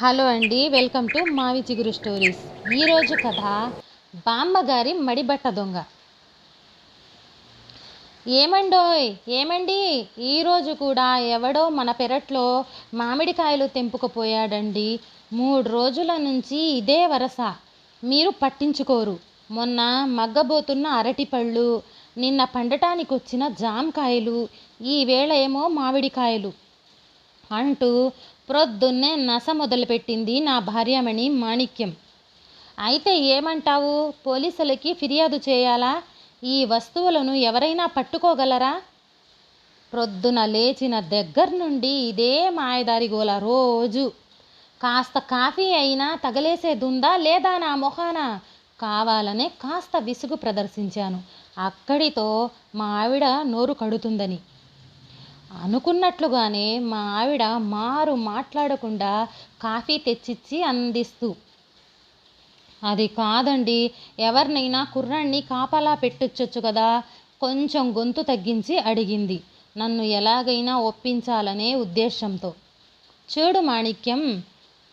Hello అండి welcome to మావి చిగురు స్టోరీస్. ఈరోజు కథ బామ్మగారి మడిబట్ట దొంగ. ఏమండోయ్ ఏమండి? ఈరోజు కూడా ఎవడో మన పెరట్లో మామిడికాయలు తెంపుకుపోయాడండి. మూడు రోజుల నుంచి ఇదే వరస. మీరు పట్టించుకోరు. మొన్న మగ్గబోతున్న అరటిపళ్ళు నిన్న పండటానికి వచ్చిన జామకాయలు ఈ వేళ ఏమో మామిడికాయలు అంటూ ప్రొద్దున్నే నస మొదలుపెట్టింది నా భార్యమణి మాణిక్యం. అయితే ఏమంటావు? పోలీసులకి ఫిర్యాదు చేయాలా? ఈ వస్తువులను ఎవరైనా పట్టుకోగలరా? ప్రొద్దున లేచిన దగ్గర నుండి ఇదే మాయదారి గోల రోజు. కాస్త కాఫీ అయినా తగలేసేదుందా లేదా నా మొహాన? కావాలనే కాస్త విసుగు ప్రదర్శించాను. అక్కడితో మా ఆవిడ నోరు కడుతుందని. అనుకున్నట్లుగానే మా ఆవిడ మారు మాట్లాడకుండా కాఫీ తెచ్చిచ్చి అందిస్తూ అది కాదండి ఎవరినైనా కుర్రాన్ని కాపలా పెట్టొచ్చు కదా కొంచెం గొంతు తగ్గించి అడిగింది. నన్ను ఎలాగైనా ఒప్పించాలనే ఉద్దేశంతో. చూడు మాణిక్యం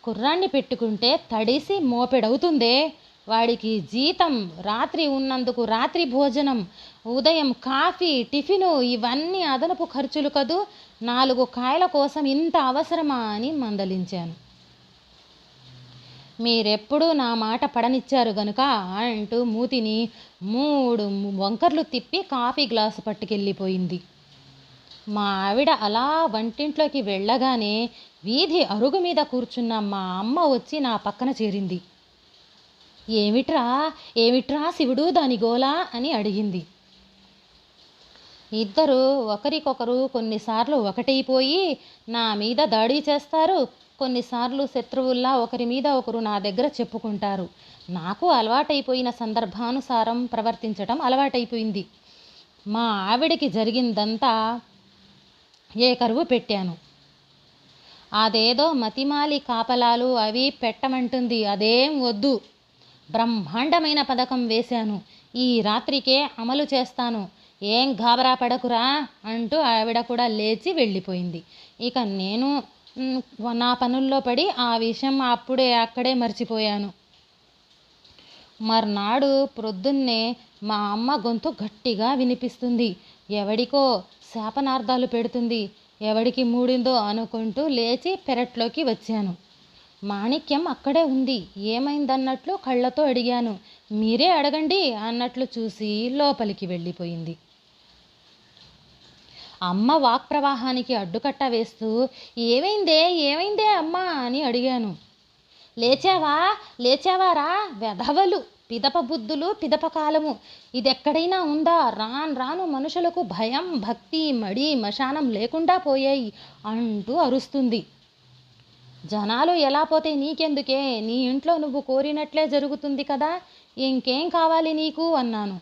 కుర్రాన్ని పెట్టుకుంటే తడిసి మోపెడవుతుందే వాడికి జీతం రాత్రి ఉన్నందుకు రాత్రి భోజనం ఉదయం కాఫీ టిఫిను ఇవన్నీ అదనపు ఖర్చులు కదూ? నాలుగు కాయల కోసం ఇంత అవసరమా అని మందలించాను. మీరెప్పుడూ నా మాట పడనిచ్చారు గనుక అంటూ మూతిని మూడు వంకర్లు తిప్పి కాఫీ గ్లాసు పట్టుకెళ్ళిపోయింది. మా ఆవిడ అలా వంటింట్లోకి వెళ్ళగానే వీధి అరుగు మీద కూర్చున్న మా అమ్మ వచ్చి నా పక్కన చేరింది. ఏమిట్రా ఏమిట్రా శివుడు దాని గోలా అని అడిగింది. ఇద్దరు ఒకరికొకరు కొన్నిసార్లు ఒకటైపోయి నా మీద దాడి చేస్తారు. కొన్నిసార్లు శత్రువుల్లా ఒకరి మీద ఒకరు నా దగ్గర చెప్పుకుంటారు. నాకు అలవాటైపోయిన సందర్భానుసారం ప్రవర్తించటం అలవాటైపోయింది. మా ఆవిడకి జరిగిందంతా ఏ కరువు పెట్టాను. అదేదో మతిమాలి కాపలాలు అవి పెట్టమంటుంది అదేం వద్దు. బ్రహ్మాండమైన పథకం వేశాను. ఈ రాత్రికే అమలు చేస్తాను. ఏం గాబరా పడకురా అంటూ ఆవిడ కూడా లేచి వెళ్ళిపోయింది. ఇక నేను నా పనుల్లో పడి ఆ విషయం అప్పుడే అక్కడే మర్చిపోయాను. మర్నాడు ప్రొద్దున్నే మా అమ్మ గొంతు గట్టిగా వినిపిస్తుంది. ఎవడికో శాపనార్థాలు పెడుతుంది. ఎవడికి మూడిందో అనుకుంటూ లేచి పెరట్లోకి వచ్చాను. మాణిక్యం అక్కడే ఉంది. ఏమైందన్నట్లు కళ్ళతో అడిగాను. మీరే అడగండి అన్నట్లు చూసి లోపలికి వెళ్ళిపోయింది. అమ్మ వాక్ ప్రవాహానికి అడ్డుకట్ట వేస్తూ ఏమైందే ఏమైందే అమ్మా? అని అడిగాను. లేచావా లేచావారా వెధవలు పిదప బుద్ధులు పిదప కాలము. ఇదెక్కడైనా ఉందా? రాను రాను మనుషులకు భయం భక్తి మడి మశానం లేకుండా పోయాయి అంటూ అరుస్తుంది. జనాలు ఎలా పోతే నీకెందుకే? నీ ఇంట్లో నువ్వు కోరినట్లే జరుగుతుంది కదా? ఇంకేం కావాలి నీకు? అన్నాను.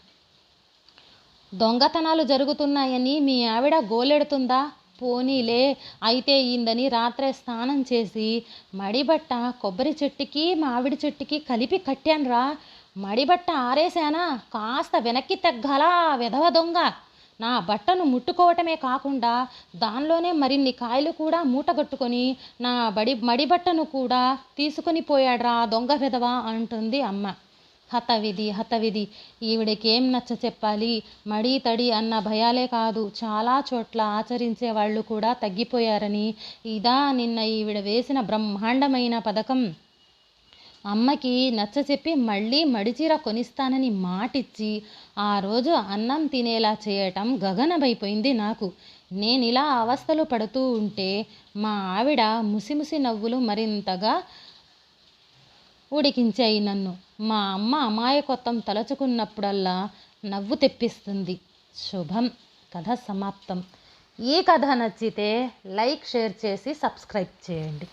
దొంగతనాలు జరుగుతున్నాయని మీ ఆవిడ గోలెడుతుందా? పోనీలే. అయితే ఇందని రాత్రే స్నానం చేసి మడిబట్ట కొబ్బరి చెట్టుకి మామిడి చెట్టుకి కలిపి కట్టానురా. మడిబట్ట ఆరేశానా? కాస్త వెనక్కి తగ్గాలా వెధవ దొంగ? నా బట్టను ముట్టుకోవటమే కాకుండా దానిలోనే మరిన్ని కాయలు కూడా మూటగట్టుకొని నా బడి మడి బట్టను కూడా తీసుకొని పోయాడ్రా దొంగ విధవ అంటుంది అమ్మ. హతవిధి హతవిధి. ఈవిడకేం నచ్చ చెప్పాలి? మడి తడి అన్న భయాలే కాదు. చాలా చోట్ల ఆచరించే వాళ్ళు కూడా తగ్గిపోయారని. ఇదా నిన్న ఈవిడ వేసిన బ్రహ్మాండమైన పథకం. అమ్మకి నచ్చ చెప్పి మళ్ళీ మడిచీర కొనిస్తానని మాటిచ్చి ఆ రోజు అన్నం తినేలా చేయటం గగనమైపోయింది నాకు. నేను ఇలా అవస్థలు పడుతూ ఉంటే మా ఆవిడ ముసిముసి నవ్వులు మరింతగా ఉడికించాయి నన్ను. మా అమ్మ అమాయకత్వం తలచుకున్నప్పుడల్లా నవ్వు తెప్పిస్తుంది. శుభం. కథ సమాప్తం. ఈ కథ నచ్చితే లైక్ షేర్ చేసి సబ్స్క్రైబ్ చేయండి.